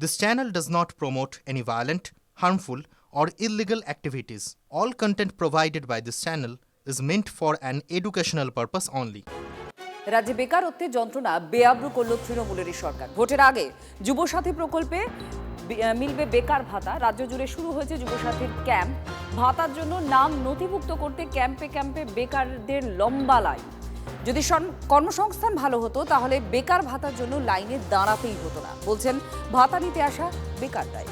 This channel does not promote any violent, harmful, or illegal activities. All content provided by this channel is meant for an educational purpose only. রাজ্যে বেকারত্বের যন্ত্রণা বেআব্রু করল তৃণমূলেরই সরকার ভোটের আগে যুবসাথী প্রকল্পে মিলবে বেকার ভাতা রাজ্য জুড়ে শুরু হয়েছে যুবসাথীর ক্যাম্প ভাতার জন্য নাম নথিভুক্ত করতে ক্যাম্পে ক্যাম্পে বেকারদের লম্বা লাইন যদি কর্মসংস্থান ভালো হতো, তাহলে বেকার ভাতার জন্য লাইনে দাঁড়াতেই হতো না। বলছেন ভাতা নিতে আসা বেকাররাই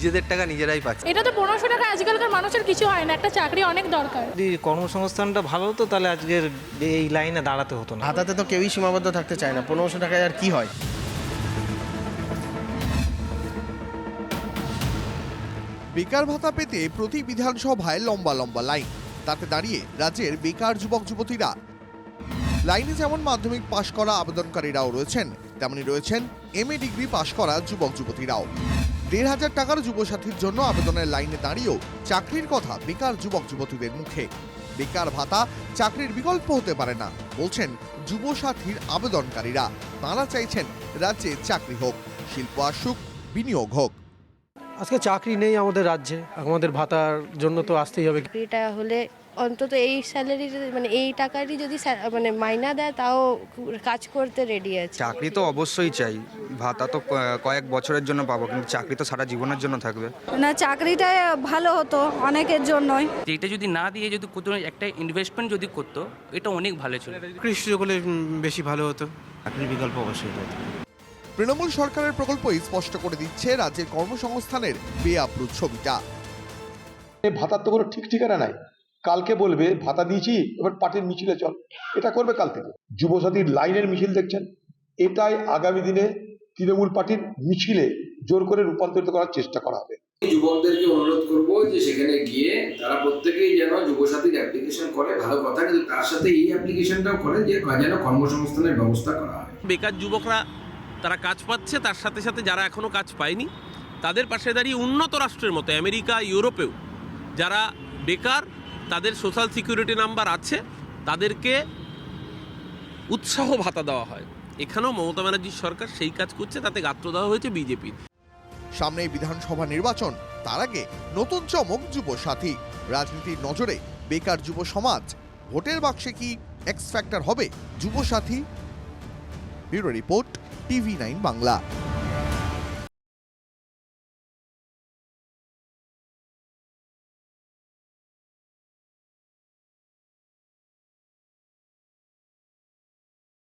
নিজেদের টাকা নিজেরাই পাচ্ছে। এটা তো পনেরোশো টাকা আজকালকার মানুষের কিছু হয় না একটা চাকরি অনেক দরকার। যদি কর্মসংস্থানটা ভালো হতো তাহলে আজকের এই লাইনে দাঁড়াতে হতো না। ভাতাতে তো কেউই সীমাবদ্ধ থাকতে চায় না পনেরোশো টাকায় আর কি হয়? বেকার ভাতা পেতে প্রতি বিধানসভায় লম্বা লম্বা লাইন। তাতে দাঁড়িয়ে রাজ্যের বেকার যুবক যুবতীরা। লাইনে যেমন মাধ্যমিক পাশ করা আবেদনকারীরাও রয়েছেন তেমনি রয়েছেন এম এ ডিগ্রি পাশ করা যুবক যুবতীরাও। দেড় হাজার টাকার যুবসাথীর জন্য আবেদনের লাইনে দাঁড়িয়েও চাকরির কথা বেকার যুবক যুবতীদের মুখে। বেকার ভাতা চাকরির বিকল্প হতে পারে না বলছেন যুবসাথীর আবেদনকারীরা। তাঁরা চাইছেন রাজ্যে চাকরি হোক শিল্প আসুক বিনিয়োগ হোক। আজকে চাকরি নেই আমাদের রাজ্যে আমাদের ভাতার জন্য তো আসতেই হবে। চাকরিটা হলে অন্তত এই স্যালারি মানে এই টাকারই যদি মানে মাইনা দেয় তাও কাজ করতে রেডি আছে। চাকরি তো অবশ্যই চাই। ভাতা তো কয়েক বছরের জন্য পাবো কিন্তু চাকরি তো সারা জীবনের জন্য থাকবে। না চাকরিটা ভালো হতো অনেকের জন্যই। যেটা যদি না দিয়ে যদি কোথাও একটা ইনভেস্টমেন্ট যদি করতো এটা অনেক ভালো ছিল। কৃষি হলে বেশি ভালো হতো। চাকরির বিকল্প অবশ্যই তৃণমূল সরকারের প্রকল্পই স্পষ্ট করে দিচ্ছে রাজ্যের কর্মসংস্থানের বেআপ্রুত ছবিটা। ভাতার তো কোনো ঠিক ঠিকানা নাই। কালকে বলবে ভাতা দিয়েছি এবার পার্টির মিছিলে চল। এটা করবে কাল থেকে। যুবসাথীর লাইনের মিছিল দেখছেন। এটাই আগামী দিনে তৃণমূল পার্টির মিছিলে জোর করে রূপান্তরিত করার চেষ্টা করা হবে। যুবকদেরকে অনুরোধ করব যে সেখানে গিয়ে তারা প্রত্যেকেই যেন যুবসাথীর অ্যাপ্লিকেশন করে ভালো কথা কিন্তু তার সাথে এই অ্যাপ্লিকেশনটাও করে যে যেন কর্মসংস্থানের ব্যবস্থা করা হয়। বেকার যুবকরা তারা কাজ পাচ্ছে তার সাথে সাথে যারা এখনও কাজ পায়নি তাদের পাশে দাঁড়িয়ে উন্নত রাষ্ট্রের মতো আমেরিকা ইউরোপেও যারা বেকার তাদের সোশ্যাল সিকিউরিটি নাম্বার আছে, তাদেরকে উৎসাহ ভাতা দেওয়া হয়। এখানেও মমতা ব্যানার্জির সরকার সেই কাজ করছে, তাতে গাত্র দেওয়া হয়েছে বিজেপির সামনে বিধানসভা নির্বাচন, তার আগে নতুন চমক যুব সাথী। রাজনীতির নজরে বেকার যুব সমাজ, ভোটের বাক্সে কি এক্স ফ্যাক্টর হবে যুব সাথী? Bureau report, TV nine Bangla.